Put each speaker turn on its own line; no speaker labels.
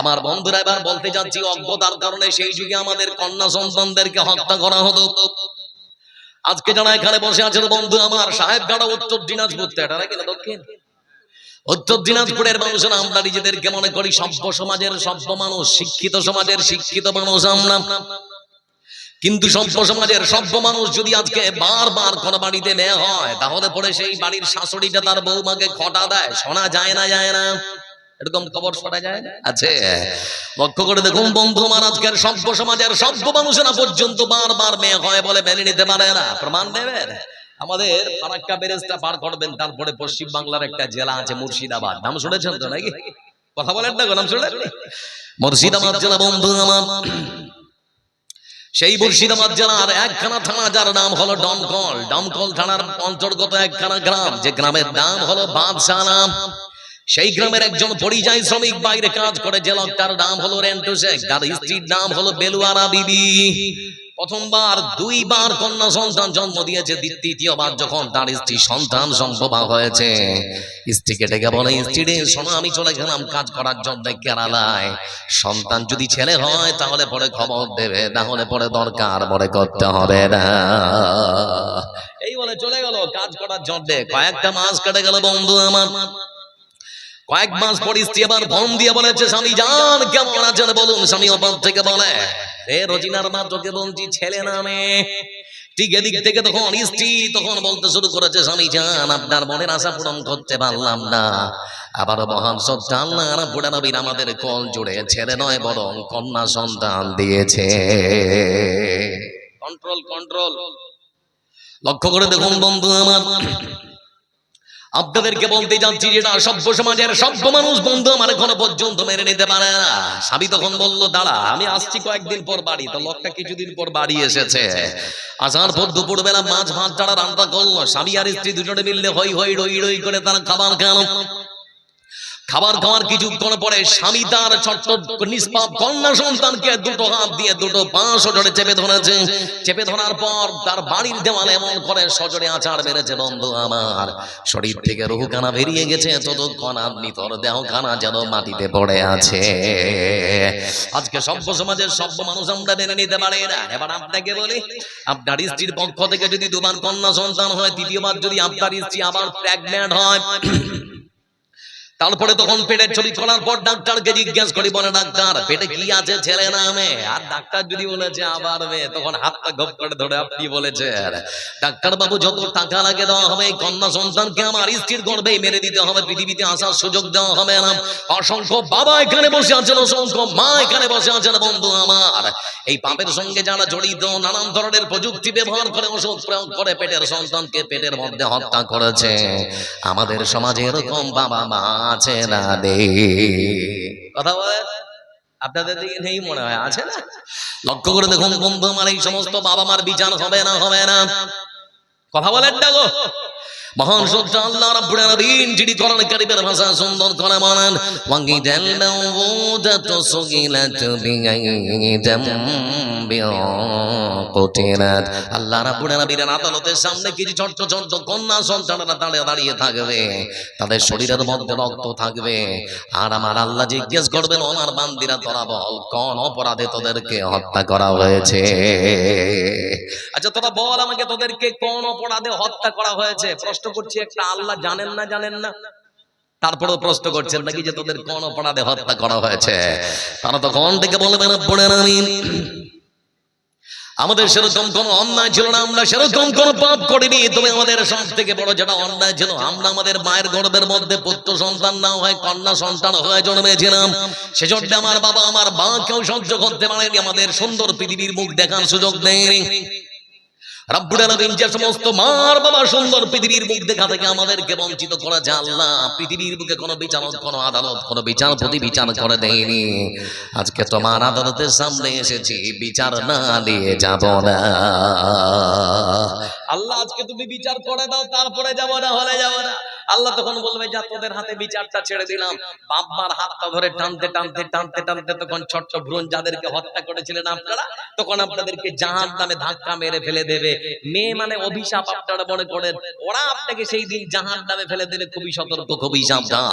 আমার বন্ধুরা, এবার বলতে যাচ্ছি অজ্ঞতার কারণে সেই যুগে আমাদের কন্যা সন্তানদেরকে হত্যা করা হতো। আজকে যারা এখানে বসে আছেন, বন্ধু, আমার সাহেব গাড়া উত্তর দিনাজপুর, তো এটা নাকি না দক্ষিণ? উত্তর দিনাজপুরের মানুষেরা আমরা নিজেদেরকে মনে করি সভ্য সমাজের সভ্য মানুষ, শিক্ষিত সমাজের শিক্ষিত মানুষ আমরা। কিন্তু সভ্য সমাজের সভ্য মানুষ যদি আজকে বারবার কোন বাড়িতে নেওয়া হয়, তাহলে পরে সেই বাড়ির শাশুড়িটা তার বৌমাকে খটা দেয়, শোনা যায় না যায় না। এরকম খবর শোনা যায়? আছে। লক্ষ্য করে দেখুন বন্ধু আমার আজকের সভ্য সমাজের সভ্য মানুষেরা পর্যন্ত বারবার মেয়ে হয় বলে মেনে নিতে পারে না। প্রমাণ দেবেন? আমাদের ফারাক্কা ব্যারেজটা পার করবেন তারপরে পশ্চিম বাংলার একটা জেলা আছে মুর্শিদাবাদ। নাম শুনেছেন তো নাকি? কথা বলেন না গো, নাম শুনলেন মুর্শিদাবাদ জেলা বন্ধু আমার। সেই মুর্শিদাবাদ জেলার একখানা থানা যার নাম হলো ডমকল ডমকল থানার অন্তর্গত একখানা গ্রাম যে গ্রামের নাম হলো বাদশাহ নাম। সেই গ্রামের একজন পরিযায়ী শ্রমিক বাইরে কাজ করে যে লোকটার নাম হলো রেন্টু শেখ তার স্ত্রীর নাম হলো বেলুয়ারা বিবি। প্রথমবার দুইবার কন্যা সন্তান জন্ম দিয়েছে তৃতীয়বার যখন তার স্ত্রী সন্তান সম্ভবা হয়েছে। স্ত্রীকে ডেকে বলে স্ত্রী রে শোনো আমি চলে গেলাম কাজ করার জন্য কেরালায়। সন্তান যদি ছেলে হয় তাহলে পরে খবর দেবে তাহলে পরে দরকার মনে করতে হবে না। এই বলে চলে গেল কাজ করার জন্য। কয়েকটা মাস কেটে গেল বন্ধু আমার। কয়েক মাস পর স্ত্রী আবার ফোন দিয়ে বলেছে স্বামী জান কেমন আছেন বলুন? স্বামী ওপর থেকে বলে রে রোজিনার মা তোকে বলছি ছেলে নামে। ঠিক এদিক থেকে তখন স্ত্রী তখন বলতে শুরু করেছে স্বামী জান আপনার মনের আশা পূরণ করতে পারলাম না। আবার মহান সত্তা আল্লাহ রাব্বুল আলামিন আমাদের কল জুড়ে ছেলে নয় বরং কন্যা সন্তান দিয়েছে। Control control. লক্ষ্য করে দেখুন বন্ধু আমার আপনাদেরকে বলতে যাচ্ছি যেটা সভ্য সমাজের সভ্য মানুষ বন্ধু আমার এখনও পর্যন্ত মেনে নিতে পারে না। স্বামী তখন বলল, দাঁড়া, আমি আসছি কয়েকদিন পর বাড়ি। তো লোকটা কিছুদিন পর বাড়ি এসেছে। আসার পর দুপুর বেলা মাছ ভাত ছাড়া রান্না করল। স্বামী আর স্ত্রী দুজনে মিললে হই হই রই রই করে তারা খাবার খাওয়ানো খাবার খাওয়ার কিছুক্ষণ পরে স্বামী তার কন্যা সন্তানকে দুটো হাত দিয়ে দুটো পা সজরে চেপে ধরেছে। চেপে ধরার পর তার বাড়ির দেওয়াল এমন করে সজরে আচার বেড়েছে বন্ধু আমার, শরীর থেকে রুহু কানা বেরিয়ে গেছে, ততক্ষণ আপনি তোর দেহ কানা যেন মাটিতে পড়ে আছে। আজকে সভ্য সমাজের সভ্য মানুষ আমরা মেনে নিতে পারে না। এবার আপনাকে বলি, আপনার স্ত্রীর পক্ষ থেকে যদি দুবার কন্যা সন্তান হয়, তৃতীয়বার যদি আপনার স্ত্রী আবার প্রেগনেন্ট হয় তারপরে তখন পেটের ছবি করার পর ডাক্তারকে জিজ্ঞেস করি, বলে, ডাক্তার, পেটে কি আছে ছেলে না মেয়ে আর ডাক্তার যদি বলেছে, আবার মেয়ে তখন হাতটা গপ করে ধরে আপনি বলেছেন। ডাক্তার বাবু যত টাকা লাগে দেওয়া হবে, কন্যা সন্তানকে আমার স্ত্রীর গর্ভেই মেরে দিতে হবে, পৃথিবীতে আসার সুযোগ দেওয়া হবে না। অসংখ্য বাবা এখানে বসে আছেন, অসংখ্য মা এখানে বসে আছেন, বন্ধু আমার। এই পাপের সঙ্গে যারা জড়িত, নানান ধরনের প্রযুক্তি ব্যবহার করে, ওষুধ প্রয়োগ করে, পেটের সন্তানকে পেটের মধ্যে হত্যা করেছে। আমাদের সমাজে এরকম বাবা মা আছে না দে কথা বলে? আপনাদের দিকে নেই মনে হয় আছে না? লক্ষ্য করে দেখুন বন্ধু আমার এই সমস্ত বাবা মার বিচার হবে না হবে না। কথা বলেন ডাকো গো। মহান সত্য আল্লাহ রাব্বুল আলামিন, যিনি কোরআন কারীমের ভাষা সুন্দর করে বলেন ওয়াঙ্গি বিআকুতিরাত আল্লাহ রাব্বুল আলামিনের আদালতের সামনে কিছু ছোট্ট ছোট্ট কন্যা সন্তানেরা দাঁড়িয়ে দাঁড়িয়ে থাকবে, তাদের শরীরের মধ্যে রক্ত থাকবে। আর আমার আল্লাহ জিজ্ঞেস করবেন আমার বান্দিরা তোরা বল, কোন অপরাধে তোদেরকে হত্যা করা হয়েছে? আচ্ছা তোরা বল আমাকে, তোদেরকে কোন অপরাধে হত্যা করা হয়েছে? প্রশ্ন করছি একটা আল্লাহ জানেন না জানেন না। তারপরেও প্রশ্ন করছেন নাকি যে তোদের কোন অপরাধে হত্যা করা হয়েছে? তারা তখন থেকে বলবেন আমাদের সেরকম কোন অন্যায় ছিল না আমরা সেরকম কোন পাপ করিনি। তুমি আমাদের সব থেকে বড় যেটা অন্যায় ছিল আমরা আমাদের মায়ের গর্ভের মধ্যে পুত্র সন্তান না হয় কন্যা সন্তান হয়ে জন্মেছিলাম। সেজন্য আমার বাবা আমার মা কেউ সহ্য করতে পারেনি। আমাদের সুন্দর পৃথিবীর মুখ দেখার সুযোগ দেয়নি। আল্লাহ কোনো বিচারক কোনো আদালত, কোনো বিচারপতি বিচার করে দেয়নি। আজকে তোমার আদালতের সামনে এসেছি, বিচার না দিয়ে আল্লাহ আজকে তুমি বিচার করে দাও, তারপরে যাব না, হলে যাব না। আল্লাহ তখন বলবে যা, তোদের হাতে বিচারটা ছেড়ে দিলাম। বাবার হাতটা ধরে টানতে টানতে টানতে টানতে তখন ছোট্ট ভ্রণ যাদেরকে হত্যা করেছিলেন আপনারা, তখন আপনাদেরকে জাহান নামে ধাক্কা মেরে ফেলে দেবে। মেয়ে মানে অভিশাপ আপনারা মনে করেন। ওরা আপনাকে সেই দিন জাহান নামে ফেলে দেবে। খুবই সতর্ক, খুবই সাবধান।